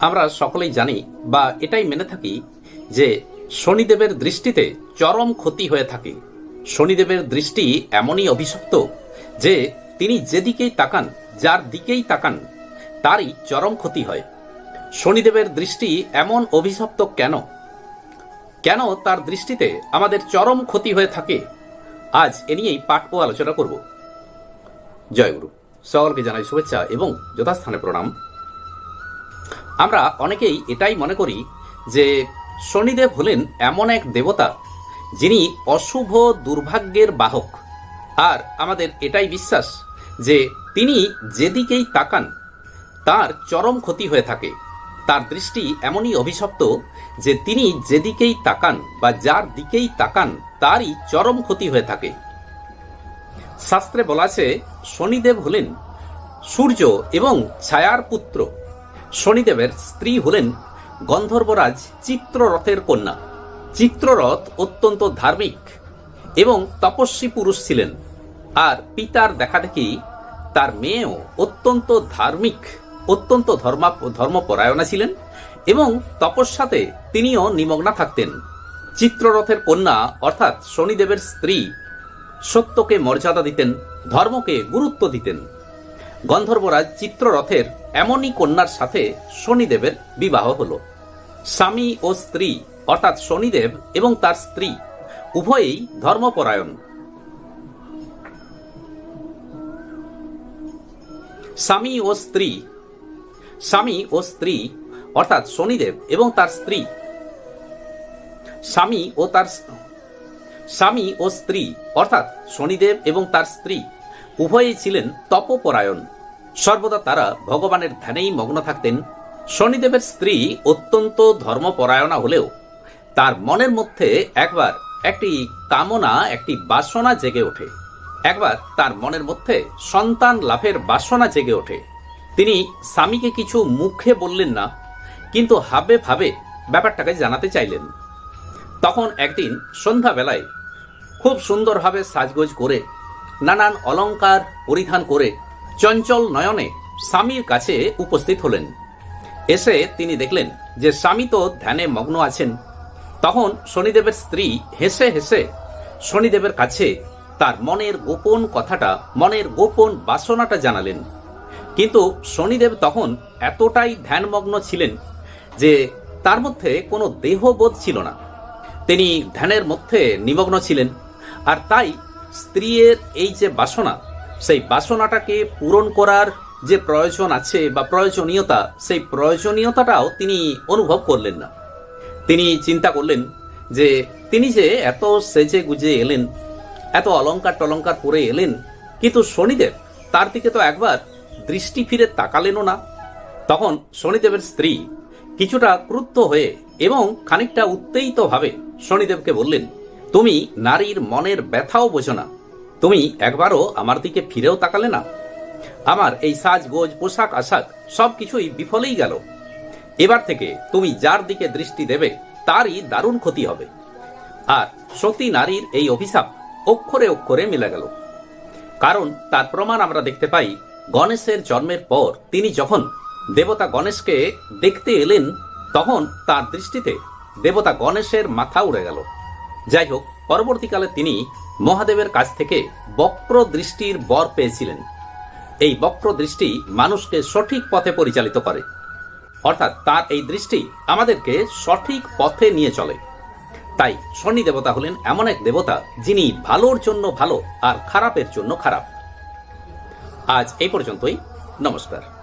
আমরা সকলেই জানি বা এটাই মেনে থাকি যে শনিদেবের দৃষ্টিতে চরম ক্ষতি হয়ে থাকে। শনিদেবের দৃষ্টি এমনই অভিশপ্ত যে তিনি যেদিকেই তাকান, যার দিকেই তাকান, তারই চরম ক্ষতি হয়। শনিদেবের দৃষ্টি এমন অভিশপ্ত কেন? কেন তার দৃষ্টিতে আমাদের চরম ক্ষতি হয়ে থাকে? আজ এ নিয়েই পাঠ আলোচনা করব। জয়গুরু, সকলকে জানাই শুভেচ্ছা এবং যথাস্থানে প্রণাম। আমরা অনেকেই এটাই মনে করি যে শনিদেব হলেন এমন এক দেবতা যিনি অশুভ দুর্ভাগ্যের বাহক। আর আমাদের এটাই বিশ্বাস যে তিনি যেদিকেই তাকান, তার চরম ক্ষতি হয়ে থাকে। তার দৃষ্টি এমনই অভিশপ্ত যে তিনি যেদিকেই তাকান বা যার দিকেই তাকান, তারই চরম ক্ষতি হয়ে থাকে। শাস্ত্রে বলা আছে, শনিদেব হলেন সূর্য এবং ছায়ার পুত্র। শনিদেবের স্ত্রী হলেন গন্ধর্বরাজ চিত্ররথের কন্যা। চিত্ররথ অত্যন্ত ধার্মিক এবং তপস্বী পুরুষ ছিলেন। আর পিতার দেখা দেখি তার মেয়েও অত্যন্ত ধার্মিক, অত্যন্ত ধর্মা, ধর্মপরায়ণা ছিলেন এবং তপস্যাতে তিনিও নিমগ্না থাকতেন। চিত্ররথের কন্যা অর্থাৎ শনিদেবের স্ত্রী সত্যকে মর্যাদা দিতেন, ধর্মকে গুরুত্ব দিতেন। গন্ধর্বরাজ চিত্ররথের এমনই কন্যার সাথে শনিদেবের বিবাহ হল। স্বামী ও স্ত্রী, অর্থাৎ শনিদেব এবং তার স্ত্রী, উভয়েই ধর্মপরায়ণ। স্বামী ও স্ত্রী, স্বামী ও স্ত্রী, অর্থাৎ শনিদেব এবং তার স্ত্রী। স্বামী ও তার স্বামী ও স্ত্রী, অর্থাৎ শনিদেব এবং তার স্ত্রী। উভয়েই ছিলেন তপপরায়ণ। সর্বদা তারা ভগবানের ধ্যানেই মগ্ন থাকতেন। শনিদেবের স্ত্রী অত্যন্ত ধর্মপরায়ণা হলেও তার মনের মধ্যে একবার একটি কামনা, একটি বাসনা জেগে ওঠে। একবার তার মনের মধ্যে সন্তান লাভের বাসনা জেগে ওঠে। তিনি স্বামীকে কিছু মুখে বললেন না, কিন্তু হাবে ভাবে ব্যাপারটাকে জানাতে চাইলেন। তখন একদিন সন্ধ্যাবেলায় খুব সুন্দরভাবে সাজগোজ করে নানান অলঙ্কার পরিধান করে চঞ্চল নয়নে স্বামীর কাছে উপস্থিত হলেন। এসে তিনি দেখলেন যে স্বামী তো ধ্যানে মগ্ন আছেন। তখন শনিদেবের স্ত্রী হেসে হেসে শনিদেবের কাছে তার মনের গোপন কথাটা, মনের গোপন বাসনাটা জানালেন। কিন্তু শনিদেব তখন এতটাই ধ্যানমগ্ন ছিলেন যে তার মধ্যে কোনো দেহবোধ ছিল না। তিনি ধ্যানের মধ্যে নিমগ্ন ছিলেন। আর তাই স্ত্রীর এই যে বাসনা, সেই বাসনাটাকে পূরণ করার যে প্রয়োজন আছে বা প্রয়োজনীয়তা, সেই প্রয়োজনীয়তাটাও তিনি অনুভব করলেন না। তিনি চিন্তা করলেন যে, তিনি যে এত সেজে গুজে এলেন, এত অলংকার টলঙ্কার পরে এলেন, কিন্তু শনিদেব তার দিকে তো একবার দৃষ্টি ফিরে তাকালেনও না। তখন শনিদেবের স্ত্রী কিছুটা ক্রুদ্ধ হয়ে এবং খানিকটা উত্তেজিত ভাবে শনিদেবকে বললেন তুমি নারীর মনের ব্যথাও বোঝো না। তুমি একবারও আমার দিকে ফিরেও তাকালে না। আমার এই সাজগোজ পোশাক, আশাক সব কিছুই বিফলেই গেল। এবার থেকে তুমি যার দিকে দৃষ্টি দেবে, তারই দারুণ ক্ষতি হবে। আর সতী নারীর এই অভিশাপ অক্ষরে অক্ষরে মিলে গেল। কারণ তার প্রমাণ আমরা দেখতে পাই গণেশের জন্মের পর। তিনি যখন দেবতা গণেশকে দেখতে এলেন, তখন তার দৃষ্টিতে দেবতা গণেশের মাথা উড়ে গেল। যাই হোক পরবর্তীকালে তিনি মহাদেবের কাছ থেকে বক্র দৃষ্টির বর পেয়েছিলেন। এই বক্র দৃষ্টি মানুষকে সঠিক পথে পরিচালিত করে। অর্থাৎ তার এই দৃষ্টি আমাদেরকে সঠিক পথে নিয়ে চলে। তাই শনি দেবতা হলেন এমন এক দেবতা যিনি ভালোর জন্য ভালো আর খারাপের জন্য খারাপ। আজ এই পর্যন্তই। নমস্কার।